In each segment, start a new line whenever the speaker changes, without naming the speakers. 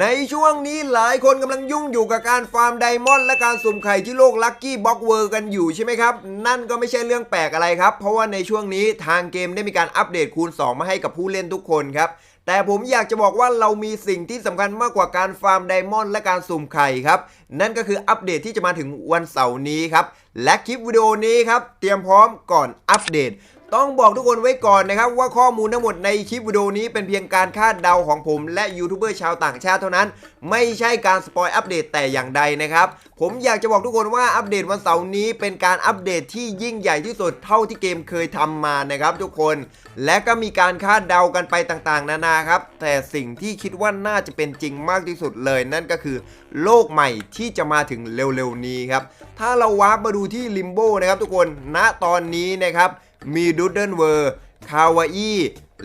ในช่วงนี้หลายคนกำลังยุ่งอยู่กับการฟาร์มไดมอนด์และการสุ่มไข่ที่โลกลัคกี้บ็อกเวอร์กันอยู่ใช่ไหมครับ นั่นก็ไม่ใช่เรื่องแปลกอะไรครับ เพราะว่าในช่วงนี้ทางเกมได้มีการอัปเดตคูณ 2 มาให้กับผู้เล่นทุกคนครับ แต่ผมอยากจะบอกว่าเรามีสิ่งที่สำคัญมากกว่าการฟาร์มไดมอนด์และการสุ่มไข่ครับ นั่นก็คืออัปเดตที่จะมาถึงวันเสาร์นี้ครับและคลิปวิดีโอนี้ครับเตรียมพร้อมก่อนอัปเดต ต้องบอกทุกคนไว้ก่อนนะครับว่าข้อมูลทั้งหมดในคลิปวิดีโอนี้เป็นเพียงการคาดเดาของผม และยูทูบเบอร์ชาวต่างชาติเท่านั้น ไม่ใช่การสปอยอัปเดตแต่อย่างใดนะครับ ผมอยากจะบอกทุกคนว่าอัปเดตวันเสาร์นี้เป็นการอัปเดตที่ยิ่งใหญ่ที่สุดเท่าที่เกมเคยทำมานะครับทุกคน และก็มีการคาดเดากันไปต่างๆ นานาครับ แต่สิ่งที่คิดว่าน่าจะเป็นจริงมากที่สุดเลย นั่นก็คือ โลกใหม่ที่จะมาถึงเร็วๆนี้ครับถ้าเราวาร์ปมาดูที่ลิมโบนะครับทุกคนณตอนนี้นะครับ มีดูดเดิลเวอร์คาวาอี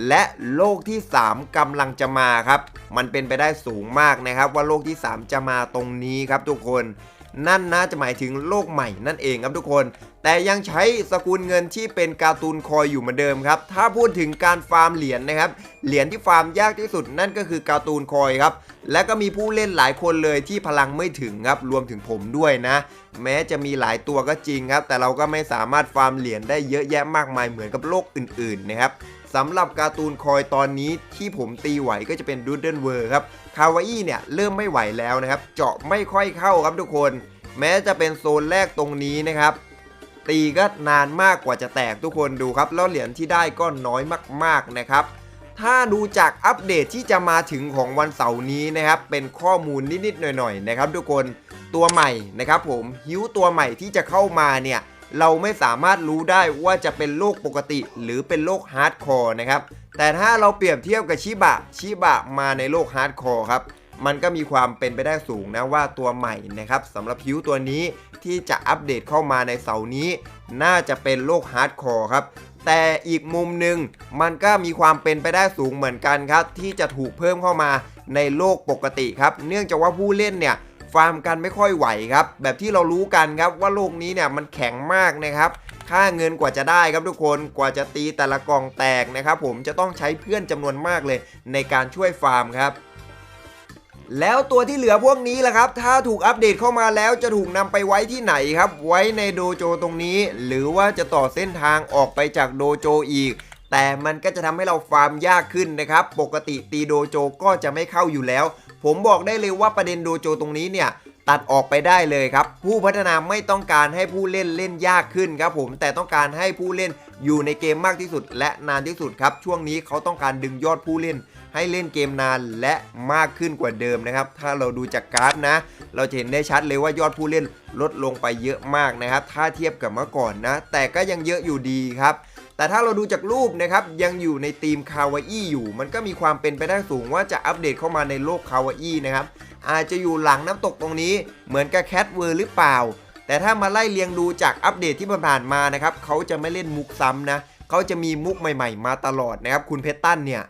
และโลกที่ 3กำลังจะมาครับ มันเป็นไปได้สูงมากนะครับ ว่าโลกที่ 3 จะมาตรงนี้ครับทุกคน นั่นนะจะหมายถึงโลกใหม่นั่นเองครับทุกคน แต่ยังใช้สกุลเงินที่เป็นการ์ตูนคอยอยู่เหมือนเดิมครับ ถ้าพูดถึงการฟาร์มเหรียญนะครับ เหรียญที่ฟาร์มยากที่สุดนั่นก็คือการ์ตูนคอยครับ และก็มีผู้เล่นหลายคนเลยที่พลังไม่ถึงครับ รวมถึงผมด้วยนะ แม้จะมีหลายตัวก็จริงครับ แต่เราก็ไม่สามารถฟาร์มเหรียญได้เยอะแยะมากมายเหมือนกับโลกอื่นๆนะครับ สำหรับการ์ตูนคอยตอนนี้ที่ผมตีไหวก็จะเป็นดูดเดิลเวอร์ครับคาวาอี้เนี่ยเริ่มไม่ไหวแล้วนะครับ เจาะไม่ค่อยเข้าครับทุกคน แม้จะเป็นโซนแรกตรงนี้นะครับ ตีก็นานมากกว่าจะแตกทุกคนดูครับ แล้วเหรียญที่ได้ก็น้อยมากๆนะครับ ถ้าดูจากอัปเดตที่จะมาถึงของวันเสาร์นี้นะครับ เป็นข้อมูลนิดๆหน่อยๆนะครับ ทุกคนตัวใหม่นะครับ ผมฮิวตัวใหม่ที่จะเข้ามาเนี่ย เราไม่สามารถรู้ได้ว่าจะเป็นโรคปกติหรือเป็นโรคฮาร์ดคอร์นะครับ แต่ถ้าเราเปรียบเทียบกับชิบะ ชิบะมาในโลกฮาร์ดคอร์ครับ มันก็มีความเป็นไปได้สูงนะว่าตัวใหม่นะครับสำหรับฮิวตัวนี้ที่จะอัปเดตเข้ามาในเสาร์นี้ น่าจะเป็นโลกฮาร์ดคอร์ครับแต่อีกมุมหนึ่งมันก็มีความเป็นไปได้สูงเหมือนกันครับ ที่จะถูกเพิ่มเข้ามาในโลกปกติครับ เนื่องจากว่าผู้เล่นเนี่ย ฟาร์มกันไม่ค่อยไหวครับ แบบที่เรารู้กันครับว่าโลกนี้เนี่ยมันแข็งมากนะครับ ค่าเงินกว่าจะได้ครับทุกคนกว่าจะตีแต่ละกองแตกนะครับผมจะต้องใช้เพื่อนจำนวนมากเลย ในการช่วยฟาร์มครับแล้วตัวที่เหลือพวกนี้ล่ะครับ ถ้าถูกอัปเดตเข้ามาแล้วจะถูกนำไปไว้ที่ไหนครับ ไว้ในโดโจตรงนี้ หรือว่าจะต่อเส้นทางออกไปจากโดโจอีก แต่มันก็จะทำให้เราฟาร์มยากขึ้นนะครับ ปกติตีโดโจก็จะไม่เข้าอยู่แล้ว ผมบอกได้เลยว่าประเด็นโดโจตรงนี้เนี่ยตัดออกไปได้เลยครับ ผู้พัฒนาไม่ต้องการให้ผู้เล่นเล่นยากขึ้นครับผมแต่ต้องการให้ผู้เล่นอยู่ในเกมมากที่สุด และนานที่สุดครับ ช่วงนี้เขาต้องการดึงยอดผู้เล่น ให้เล่นเกมนานและมากขึ้นกว่าเดิมนะครับ ถ้าเราดูจากกราฟนะ เราจะเห็นได้ชัดเลยว่ายอดผู้เล่นลดลงไปเยอะมากนะครับ ถ้าเทียบกับเมื่อก่อนนะ แต่ก็ยังเยอะอยู่ดีครับ แต่ถ้าเราดูจากรูปนะครับยังอยู่ในทีมคาวาอี้อยู่ มันก็มีความเป็นไปได้สูงว่าจะอัปเดตเข้ามาในโลกคาวาอี้นะครับอาจจะอยู่หลังน้ำตกตรงนี้เหมือนกับแคทเวอร์หรือเปล่า แต่ถ้ามาไล่เรียงดูจากอัปเดตที่ผ่านๆมานะครับเขาจะไม่เล่นมุกซ้ำนะเขาจะมีมุกใหม่ ๆ มาตลอดนะครับคุณเพชรตันเนี่ย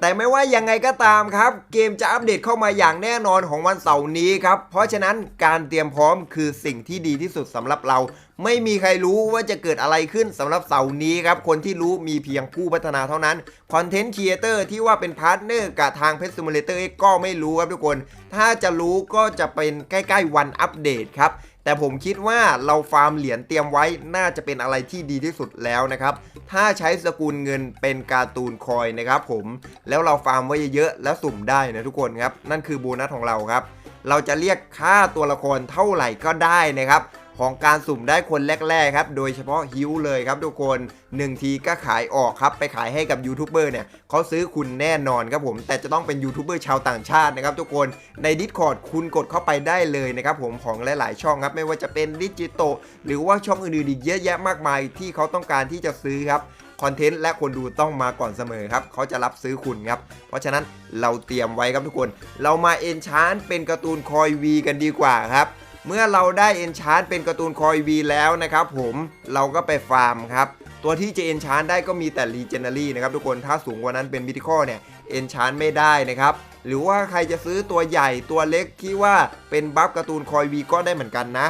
แต่ไม่ว่ายังไงก็ตามครับ เกมจะอัปเดตเข้ามาอย่างแน่นอนของวันเสาร์นี้ครับ เพราะฉะนั้นการเตรียมพร้อมคือสิ่งที่ดีที่สุดสำหรับเรา ไม่มีใครรู้ว่าจะเกิดอะไรขึ้นสำหรับเสาร์นี้ครับ คนที่รู้มีเพียงผู้พัฒนาเท่านั้นคอนเทนต์ครีเอเตอร์ที่ว่าเป็นพาร์ทเนอร์กับทางเพชรซิมูเลเตอร์ก็ไม่รู้ครับทุกคน ถ้าจะรู้ก็จะเป็นใกล้ ๆ วันอัปเดตครับแต่ผมคิดว่าเราฟาร์มเหรียญเตรียมไว้น่าจะเป็นอะไรที่ดีที่สุดแล้วนะครับ ถ้าใช้สกุลเงินเป็นการ์ตูนคอยนะครับผมแล้วเราฟาร์มไว้เยอะๆแล้วสุ่มได้นะทุกคนครับนั่นคือโบนัสของเราครับเราจะเรียกค่าตัวละครเท่าไหร่ก็ได้นะครับ ของการสุ่มได้คนแรกๆครับ โดยเฉพาะฮิวเลยครับทุกคน 1 ทีก็ขายออกครับ ไปขายให้กับยูทูบเบอร์เนี่ยเขาซื้อคุณแน่นอนครับผม แต่จะต้องเป็นยูทูบเบอร์ชาวต่างชาตินะครับทุกคน ใน Discord คุณกดเข้าไปได้เลยนะครับผมของหลายๆ ช่องครับ ไม่ว่าจะเป็นดิจิโตหรือว่าช่องอื่นๆอีกเยอะแยะมากมายที่เขาต้องการที่จะซื้อครับคอนเทนต์และคนดูต้องมาก่อนเสมอครับ เขาจะรับซื้อคุณครับ เพราะฉะนั้นเราเตรียมไว้ครับทุกคน เรามาเอนชานเป็นการ์ตูนคอยวีกันดีกว่าครับ เมื่อเราได้เอนชานเป็นการ์ตูนคอยวีแล้วนะครับผมเราก็ไปฟาร์มครับ ตัวที่จะเอนชานได้ก็มีแต่รีเจน a รี่นะครับทุกคนถ้าสูงกว่านั้นเป็นมิติคอเนี่ยเอนชานไม่ได้นะครับหรือว่าใครจะซื้อตัวใหญ่ตัวเล็กที่ว่าเป็นบัฟการ์ตูนคอยวีก็ได้เหมือนกันนะ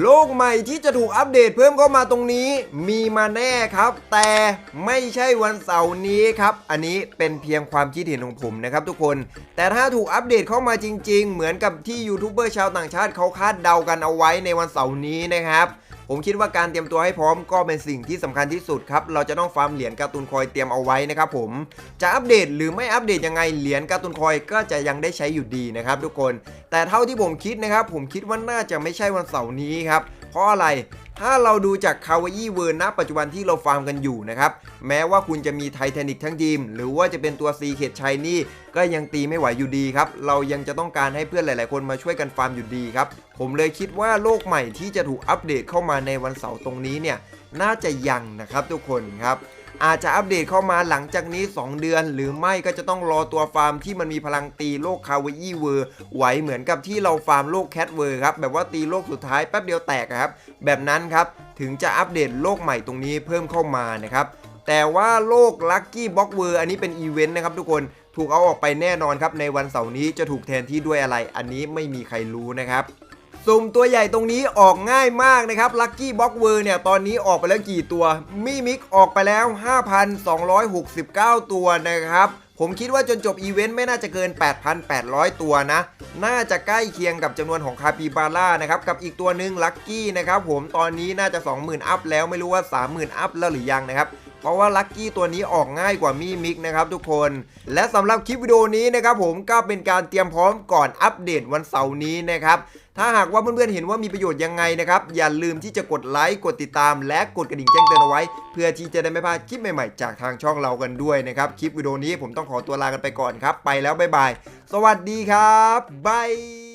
โลกใหม่ที่จะถูกอัปเดตเพิ่มเข้ามาตรงนี้ มีมาแน่ครับ แต่ไม่ใช่วันเสาร์นี้ครับ อันนี้เป็นเพียงความคิดเห็นของผมนะครับทุกคน แต่ถ้าถูกอัปเดตเข้ามาจริง ๆ เหมือนกับที่ยูทูบเบอร์ชาวต่างชาติเขาคาดเดากันเอาไว้ในวันเสาร์นี้นะครับ ผมคิดว่าการเตรียมตัวให้พร้อมก็เป็นสิ่งที่สำคัญที่สุดครับ เราจะต้องฟาร์มเหรียญการ์ตูนคอยเตรียมเอาไว้นะครับผม จะอัปเดตหรือไม่อัปเดตยังไงเหรียญการ์ตูนคอยก็จะยังได้ใช้อยู่ดีนะครับทุกคน แต่เท่าที่ผมคิดนะครับผมคิดว่าน่าจะไม่ใช่วันเสาร์นี้ครับ ราะอะไร ถ้าเราดูจากคาวายี่เวอร์ณปัจจุบันที่เราฟาร์มกันอยู่นะครับ แม้ว่าคุณจะมีไททนิกทั้งทีม หรือว่าจะเป็นตัวซีเคดชัยนี่ก็ยังตีไม่ไหวอยู่ดีครับ เรายังจะต้องการให้เพื่อนหลาย ๆ คนมาช่วยกันฟาร์มอยู่ดีครับ ผมเลยคิดว่าโลกใหม่ที่จะถูกอัปเดตเข้ามาในวันเสาร์ตรงนี้เนี่ยน่าจะยังนะครับทุกคนครับ อาจจะอัปเดตเข้ามาหลังจากนี้ 2 เดือน หรือไม่ก็จะต้องรอตัวฟาร์มที่มันมีพลังตีโลกคาวาอี้เวอร์ไหวเหมือนกับที่เราฟาร์มโลกแคทเวอร์ครับแบบว่าตีโลกสุดท้ายแป๊บเดียวแตกครับแบบนั้นครับถึงจะอัปเดตโลกใหม่ตรงนี้เพิ่มเข้ามานะครับแต่ว่าโลกลัคกี้บ็อกเวอร์อันนี้เป็นอีเวนต์นะครับทุกคนถูกเอาออกไปแน่นอนครับในวันเสาร์นี้จะถูกแทนที่ด้วยอะไร อันนี้ไม่มีใครรู้นะครับ สุ่มตัวใหญ่ตรงนี้ออกง่ายมากนะครับลัคกี้บ็อกเวอร์เนี่ยตอนนี้ออกไปแล้วกี่ตัวมิมิกออกไปแล้ว 5,269 ตัวนะครับผมคิดว่าจนจบอีเวนต์ไม่น่าจะเกิน 8,800 ตัวนะ น่าจะใกล้เคียงกับจำนวนของคาปิบาร่านะครับ กับอีกตัวหนึ่งลัคกี้นะครับผมตอนนี้น่าจะ 20,000 อัพแล้วไม่รู้ว่า 30,000 อัพแล้วหรือยังนะครับ เพราะว่าลัคกี้ตัวนี้ออกง่ายกว่ามีมิกนะครับทุกคน และสำหรับคลิปวิดีโอนี้นะครับผมก็เป็นการเตรียมพร้อมก่อนอัปเดตวันเสาร์นี้นะครับถ้าหากว่าเพื่อนๆเห็นว่ามีประโยชน์ยังไงนะครับ อย่าลืมที่จะกดไลค์ กดติดตาม และกดกระดิ่งแจ้งเตือนเอาไว้ เพื่อที่จะได้ไม่พลาดคลิปใหม่ๆ จากทางช่องเรากันด้วยนะครับ คลิปวิดีโอนี้ผมต้องขอตัวลากันไปก่อนครับ ไปแล้วบ๊ายบาย สวัสดีครับบาย